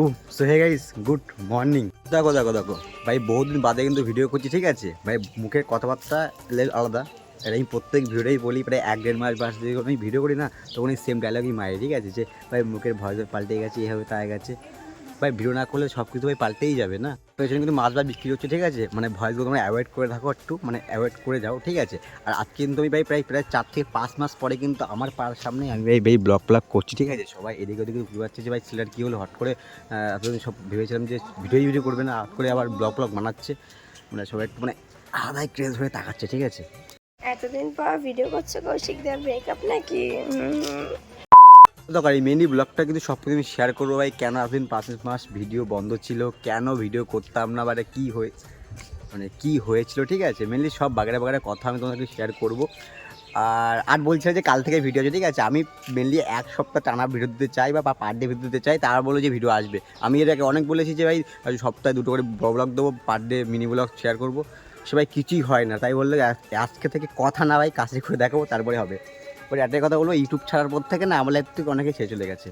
উ so hey guys good morning দেখো দেখো দেখো। ভাই বহুদিন বাদে কিন্তু ভিডিও করছি, ঠিক আছে? ভাই মুখের কথাবার্তা আলাদা। এটা আমি প্রত্যেক ভিডিওই বলি, প্রায় এক দেড় মাস বাস দিয়ে আমি ভিডিও করি না, তখন এই সেম ডায়লগই মারি, ঠিক আছে? যে, ভাই, মুখের ভয় পাল্টে গেছে, এভাবে তাই গেছে। ভাই ভিডিও না করলে সব কিছু ভাই পাল্টেই যাবে না? পেছনে কিন্তু মাছ বা বিক্রি হচ্ছে, ঠিক আছে? মানে ভয়েসগুলো তোমরা অ্যাভয়েড করে থাকো একটু মানে অ্যাভয়েড করে যাও, ঠিক আছে? আর আজকে কিন্তু আমি ভাই প্রায় প্রায় চার থেকে পাঁচ মাস পরে কিন্তু আমার পাড়ার সামনে আমি ভাই ভাই ব্লগ ব্লগ করছি, ঠিক আছে? সবাই এদিকে ওদিকে বুঝতে পারছে যে ভাই ছেলের কী হলো হট করে এতদিন সব ভেবেছিলাম যে ভিডিও ভিডিও করবে না হট করে আবার ব্লগ ব্লগ বানাচ্ছে। মানে সবাই একটু মানে আলাদাই ক্রেজ হয়ে তাকাচ্ছে, ঠিক আছে? এতদিন পর ভিডিও করছ কৌশিক দেওয়ার ব্রেকআপ নাকি? দরকার এই মেনলি ব্লগটা কিন্তু সব কিছু আমি শেয়ার করব ভাই। কেন এতদিন পাঁচ মাস ভিডিও বন্ধ ছিল? কেন ভিডিও করতাম না? বা কী হয়ে মানে কী হয়েছিল? ঠিক আছে? মেনলি সব বাগেরা বাগেরা কথা আমি তোমাদেরকে শেয়ার করব। আর আর বলছিলাম যে কাল থেকে ভিডিও আছে, ঠিক আছে? আমি মেনলি এক সপ্তাহ টানা ভিডিও দিতে চাই বা পার ডে ভিডিও দিতে চাই, তারা বলো যে ভিডিও আসবে। আমি এটাকে অনেক বলেছি যে ভাই সপ্তাহে দুটো করে ব্লগ দেবো per day mini blog share করব। সবাই কিছুই হয় না, তাই বলল আজকে থেকে কথা না ভাই কাছে করে দেখাবো, তারপরে হবে। পরে একটাই কথা বলব ইউটিউব ছাড়ার পর থেকে না আমার লাইফ থেকে অনেকে ছেড়ে চলে গেছে।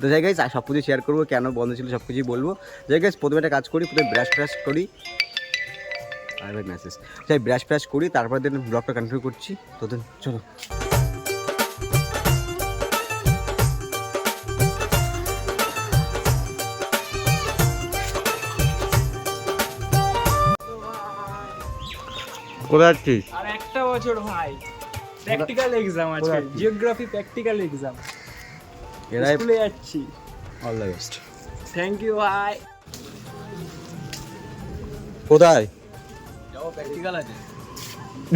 তো যাই গাইজ সব কিছু শেয়ার করব কেন বন্ধ ছিল সব কিছুই বলব। যাই গাইজ প্রথমে একটা কাজ করি প্রথমে ব্রাশ ফ্রাশ করি। আর ভাই মেসেজ যাই ব্রাশ ফ্রাশ করি তারপর দিন ব্লগটা কন্টিনিউ করছি। তো দিন চলো। কোথায় যাচ্ছিস আর একটা বছর ভাই। প্র্যাকটিক্যাল এক্সাম আছে জিওগ্রাফি প্র্যাকটিক্যাল এক্সাম এরাই স্কুলে যাচ্ছি। All the best thank you ভাই কোথায়? যাও প্র্যাকটিক্যাল আছে।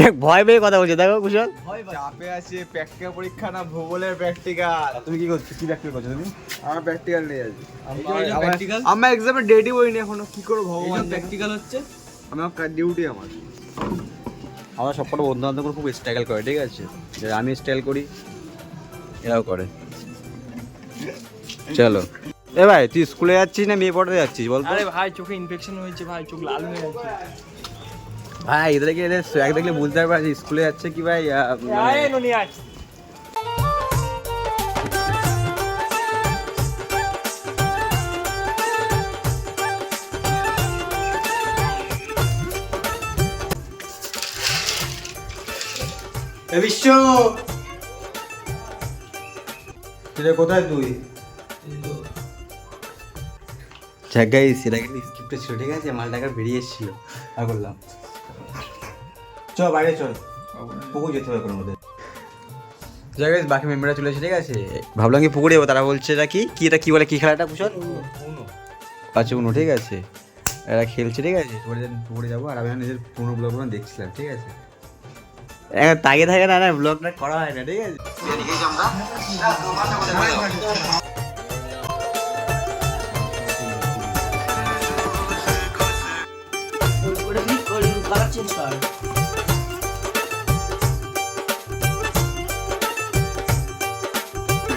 দেখ ভয় পেয়ে কথা বলছে দেখো কুশল। চাপে আছে প্র্যাকটিক্যাল পরীক্ষা না ভূগোলের প্র্যাকটিক্যাল তুমি কি করছ? কি ব্যাখ্যা করছ তুমি? আমার প্র্যাকটিক্যাল নেই আজ প্র্যাকটিক্যাল আমার এক্সামে ডেটই হয়নি এখনও কি করব ভগবান। প্র্যাকটিক্যাল হচ্ছে। আমার ডিউটি আমার? আমরা সবকটা বন্ধু বান্ধব খুব স্ট্রাগল করে ঠিক আছে? আমি স্টাইল করি এরাও করে। চলো। এ ভাই তুই স্কুলে যাচ্ছিস না মেয়ে পড়াতে যাচ্ছিস বল আরে ভাই চোখে ইনফেকশন হয়েছে ভাই চোখ লাল হয়ে যাচ্ছে ভাই এদেরকে এদের এক দেখলে বুঝতে পারবি স্কুলে যাচ্ছে কি ভাই বিশ্ব তুই কোথায় তুই? জায়গায় সেটা কিন্তু স্ক্রিপ্টে ছিল ঠিক আছে? মাল টাকা বেরিয়ে এসেছিল। আর করলাম চ বাইরে চল। পুকুর যেতে হবে কোনো মধ্যে জায়গায় বাকি মেম্বাররা চলে এসেছে ঠিক আছে? ভাবলাম কি পুকুরে যাব তারা বলছে এটা কি? কি এটা কি বলে? কি খেলাটা কুশল আচ্ছা উনো ঠিক আছে। এরা খেলছে ঠিক আছে? পুকুরে যাব আর আমি নিজের পুরো ব্লগগুলো দেখছিলাম ঠিক আছে? তাকে থাকে না না ব্লগটা করা হয় না, ঠিক আছে?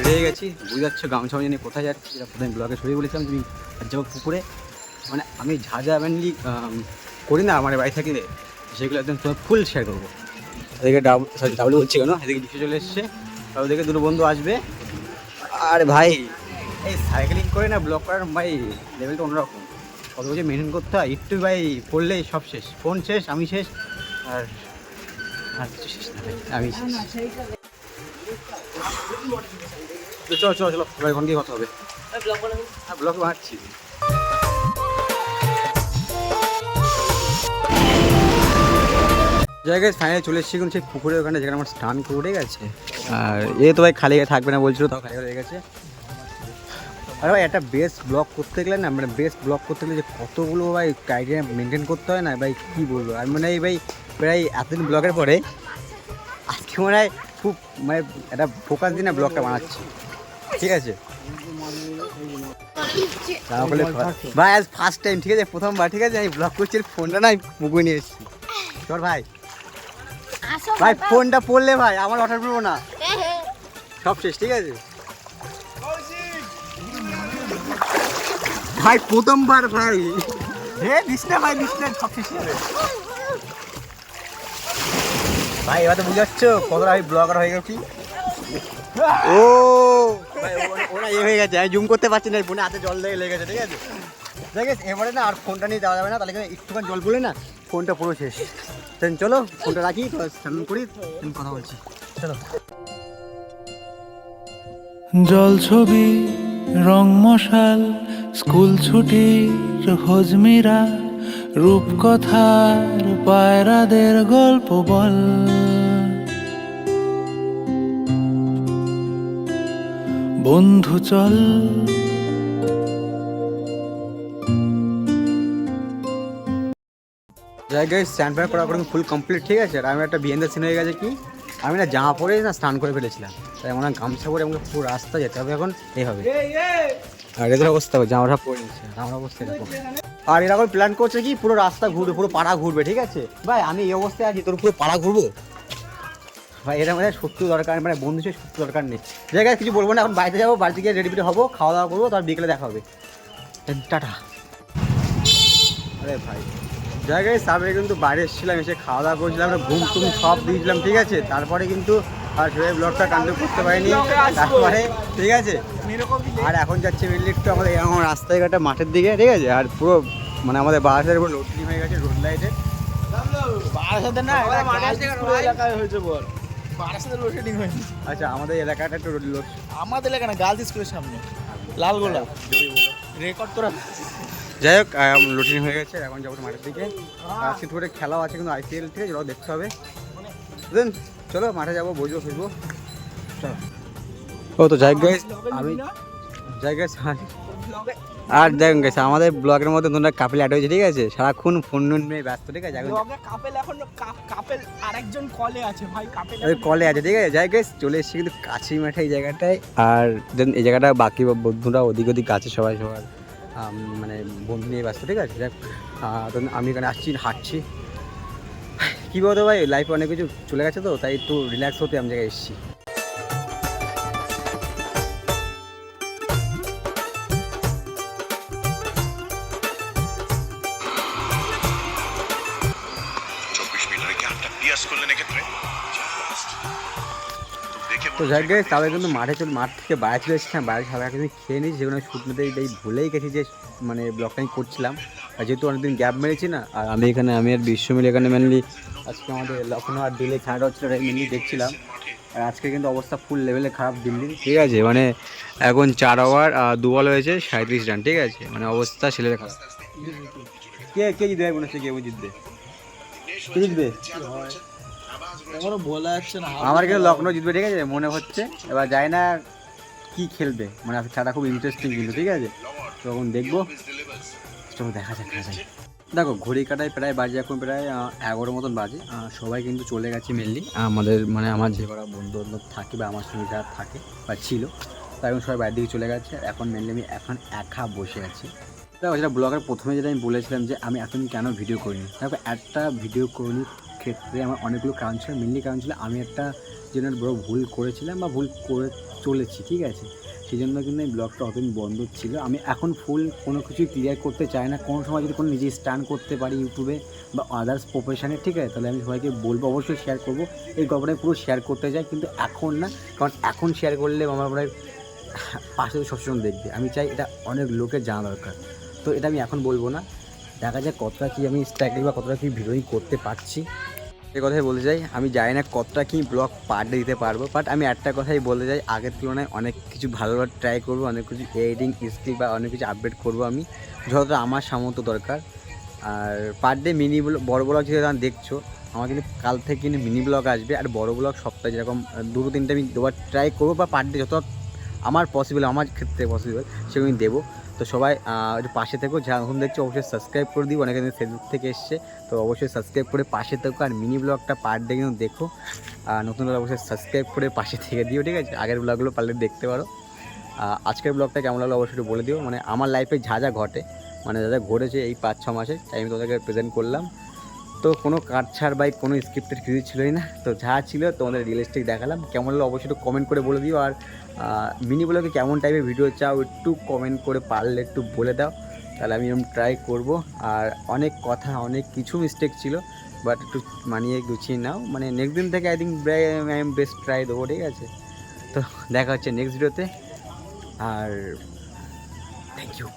বেরিয়ে গেছি, বুঝতে যাচ্ছ গামছা নিয়ে কোথায় যাচ্ছি, এটা প্রথমে ব্লগে ছবি বলেছিলাম, তুমি যাব পুকুরে। মানে আমি যা যা মেনলি করি না আমার বাড়ি থাকলে সেগুলো একদম তোমার ফুল শেয়ার করব। এদিকে ডাবল সরি ডাবলু হচ্ছে কেন? এদিকে বিশ্ব চলে এসছে। আর ওদিকে দুটো বন্ধু আসবে। আরে ভাই, এই সাইকেলিং করে না ব্লক করার ভাই লেভেলটা অন্যরকম। কত বছর মেনটেন করতে হয়, একটু ভাই পড়লেই সব শেষ। ফোন শেষ, আমি শেষ, আর আর কিছু শেষ না ভাই, আমি শেষ। চলো চলো চলো, এবার এখন গিয়ে কথা হবে। হ্যাঁ ব্লগ বানাচ্ছি। জায়গায় ফাইনালি চলে এসেছি এখন সেই পুকুরের ওখানে যেখানে আমার স্নান করে গেছে। আর এ তো ভাই খালি থাকবে না, বলছিল তাও খালি হয়ে গেছে। আরে ভাই, একটা বেস্ট ব্লগ করতে গেলে না মানে বেস্ট ব্লগ করতে গেলে যে কতগুলো ভাই ক্রাইটেরিয়া মেনটেন করতে হয় না, ভাই কী বলব? আর মানে এই ভাই প্রায় এতদিন ব্লগের পরে আজকে মনে হয় খুব মানে একটা ফোকাস দিয়ে না ব্লগটা বানাচ্ছি। ঠিক আছে? ভাই, আজ ফার্স্ট টাইম ঠিক আছে? প্রথমবার, ঠিক আছে? আমি ব্লগ করছি ফোনটা না, আমি মুখে নিয়ে এসেছি। তোর ভাই। ভাই ফোনটা পড়লে ভাই আমার অর্ডার পড়ব না। হ্যাঁ, হ্যাঁ। সব শেষ ঠিক আছে? ভাই প্রথমবার ভাই। হে দিস না ভাই দিস না সব শেষ ভাই এবার তো বুঝাচ্ছ কতটা আমি ব্লগার হয়ে গেছি। ও- ওরা এ হয়ে গেছে আমি জুম করতে পারছি না ফোনে হাতে জল লেগে লেগেছে ঠিক আছে? ঠিক এবারে না আর ফোনটা নিয়ে যাওয়া যাবে না, তাহলে একটুখানি জল পড়লে না ফোনটা পুরো শেষ। চলো ফোনটা রাখি স্নান করি কথা বলছি। চলো। জল ছবি, রং মশাল, স্কুল ছুটির হজমিরা রূপকথার পায়রাদের গল্প বল। বন্ধু চল জায়গায় স্ট্যান্ড ফ্যান করা করে ফুল কমপ্লিট ঠিক আছে? আর আমি একটা বিয়েন্দার সিন হয়ে গেছে কি? আমি না জামা পরে না স্নান করে ফেলেছিলাম। তাই আমার গামছা পরে আমাকে পুরো রাস্তা যেতে হবে এখন এই হবে। আর এদের অবস্থা হবে জামাটা পরে নিচ্ছে। আমার অবস্থা এরকম। আর এরকম প্ল্যান করছে কি পুরো রাস্তা ঘুরবে পুরো পাড়া ঘুরবে ঠিক আছে? ভাই আমি এই অবস্থায় আছি তোর পুরো পাড়া ঘুরবো? ভাই এটা মানে সত্যি দরকার মানে বন্ধু হিসেবে সত্যি দরকার নেই। জায়গায় কিছু বলব না এখন বাড়িতে যাব বাড়িতে গিয়ে রেডি ফেডি হব খাওয়া দাওয়া করব তারপর বিকেলে দেখা হবে। টাটা। আরে ভাই। জায়গায় সামনে কিন্তু বাইরে এসেছিলাম এসে খাওয়া দাওয়া করছিলাম ঘুম টুম সব দিয়েছিলাম ঠিক আছে? তারপরে কিন্তু আর সেভাবে ব্লগটা কন্টিনিউ করতে পারিনি। তারপরে ঠিক আছে? আর এখন যাচ্ছে মেনলি একটু আমাদের এখন রাস্তাঘাটে মাঠের দিকে ঠিক আছে? আর পুরো মানে আমাদের বাসের উপর লোডলিং হয়ে গেছে রোড লাইটে আচ্ছা আমাদের এলাকাটা একটু লোড আমাদের এলাকা না গার্লস স্কুলের সামনে। লালগোলা। রেকর্ড করা যাই হোক লুটিন হয়ে গেছে এখন যাব মাঠের দিকে। আজকে একটু করে খেলাও আছে কিন্তু আইপিএল ঠিক আছে ওরাও দেখতে হবে। দেন চলো মাঠে যাব বসবো ফিরবো। চলো। ও তো যাই গাইস আমি যাই গাইস আর দেখুন গেছে আমাদের ব্লগের মধ্যে তোমরা কাপিল অ্যাড হয়েছে ঠিক আছে? সারাক্ষণ ফোন নুন নিয়ে ব্যস্ত ঠিক আছে? কাপেল এখন কাপ- কাপেল আরেকজন কলে আছে ভাই কাপেল কলে আছে ঠিক আছে? যাই গাইস চলে এসেছি কিন্তু কাছেই মাঠে এই জায়গাটায়। আর দেন এই জায়গাটা বাকি বন্ধুরা ওদিক ওদিক আছে সবাই সবার। মানে বন্ধু নিয়ে ব্যস্ত, ঠিক আছে? তো আমি এখানে আসছি, হাঁটছি। কী বলতো ভাই লাইফে অনেক কিছু চলে গেছে তো, তাই একটু রিল্যাক্স হতে আমি জায়গায় এসেছি। তো যাই গাইস তাহলে কিন্তু মাঠে চল মাঠ থেকে বাইরে চলে এসেছিলাম বাইরে সারা কিছু খেয়ে নিয়েছি, যেগুলো শুকনোতে এই ভুলেই গেছি যে মানে ব্লগটা আমি করছিলাম। আর যেহেতু অনেকদিন গ্যাপ মেরেছি না, আর আমি এখানে, আমি আর বিশ্ব মিলে এখানে মেনলি আজকে আমাদের লখনৌ আর দিল্লি খেলাটা হচ্ছিল মেনলি দেখছিলাম। আর আজকে কিন্তু অবস্থা ফুল লেভেলে খারাপ দিল্লি। ঠিক আছে মানে এখন চার ওভার দু বল হয়েছে সাঁত্রিশ রান ঠিক আছে? মানে অবস্থা ছেলেদের খারাপ। কে কে জিতবে? মনে হচ্ছে কে জিতবে। জিতবে? আমার কিন্তু লখনৌ জিতবে, ঠিক আছে? মনে হচ্ছে। এবার জানি না কি খেলবে। মানে খেলাটা খুব ইন্টারেস্টিং কিন্তু ঠিক আছে? তখন দেখব। দেখা যাক, দেখা দেখো, ঘড়ি কাটায় প্রায় বাজে, এখন প্রায় এগারো মতন বাজে। সবাই কিন্তু চলে গেছে মেনলি আমাদের মানে আমার যে করা বন্ধু বান্ধব থাকে বা আমার সঙ্গে যারা থাকে বা ছিল তাই এখন সবাই বাইরের দিকে চলে গেছে। এখন মেনলি আমি এখন একা বসে আছি। দেখো, যেটা ব্লগের প্রথমে যেটা আমি বলেছিলাম যে আমি এখন কেন ভিডিও করিনি? দেখো, একটা ভিডিও করিনি ক্ষেত্রে আমার অনেকগুলো কারণ ছিল মেনলি কারণ ছিল আমি একটা যেন বড় ভুল করেছিলাম বা ভুল করে চলেছি, ঠিক আছে? সেই জন্য কিন্তু এই ব্লগটা অতদিন বন্ধ ছিল। আমি এখন ফুল কোনো কিছুই ক্লিয়ার করতে চাই না। কোনো সময় যদি কোনো নিজে স্ট্যান্ড করতে পারি ইউটিউবে বা আদার্স প্রফেশনে ঠিক আছে? তাহলে আমি সবাইকে বলব, অবশ্যই শেয়ার করব। এই গল্পটা পুরো শেয়ার করতে চাই, কিন্তু এখন না, কারণ এখন শেয়ার করলে আমার হয় পাশে সবসময় দেখবে। আমি চাই এটা অনেক লোকের জানা দরকার। তো এটা আমি এখন বলব না। দেখা যাক কতটা কি আমি স্ট্রাইক বা কতটা কি ভিডিওই করতে পারছি। এই কথাই বলতে চাই, আমি জানি না কতটা কি ব্লগ পার্ট দিতে পারব বাট আমি একটা কথাই বলতে চাই, আগের তুলনায় অনেক কিছু ভালোভাবে ট্রাই করব, অনেক কিছু এডিটিং স্কিল বা অনেক কিছু আপডেট করব আমি, যতটা আমার সামর্থ্য দরকার। আর পার ডে মিনি বড় ব্লগ যেটা দেখছ, আমার কিন্তু কাল থেকে কিন্তু মিনি ব্লগ আসবে, আর বড় ব্লগ সপ্তাহে যেরকম দুটো তিনটে আমি দুবার ট্রাই করব, বা পার ডে যত আমার পসিবল আমার ক্ষেত্রে পসিবল সেগুলো দেবো। তো সবাই একটু পাশে থেকো, যারা দেখছ, অবশ্যই সাবস্ক্রাইব করে দিও। অনেকে ফেসবুক থেকে এসছে, তো অবশ্যই সাবস্ক্রাইব করে পাশে থেকো আর মিনি ব্লগটা পার ডে কিন্তু দেখো। নতুন অবশ্যই সাবস্ক্রাইব করে পাশে থেকে দিও, ঠিক আছে? আগের ব্লগগুলো পারলে দেখতে পারো। আজকের ব্লগটা কেমন লাগল অবশ্যই বলে দিও। মানে আমার লাইফে যা যা ঘটে মানে যা যা ঘটেছে এই পাঁচ ছ মাসে, তাই আমি তোমাদেরকে প্রেজেন্ট করলাম। তো কোনো কাট ছাড় বাই কোনো স্ক্রিপ্টের কিছু ছিলই না। তো যা ছিল তোমাদের রিয়েলিস্টিক দেখালাম। কেমন লাগল অবশ্যই একটু কমেন্ট করে বলে দিও। আর মিনি ব্লগে কেমন টাইপের ভিডিও চাও একটু কমেন্ট করে পারলে একটু বলে দাও। তাহলে আমি এরকম ট্রাই করব। আর অনেক কথা, অনেক কিছু মিস্টেক ছিল বাট একটু মানিয়ে গুছিয়ে নাও। মানে নেক্সট দিন থেকে I think I am best try দেবো, ঠিক আছে? তো দেখা হচ্ছে নেক্সট ভিডিওতে আর থ্যাংক ইউ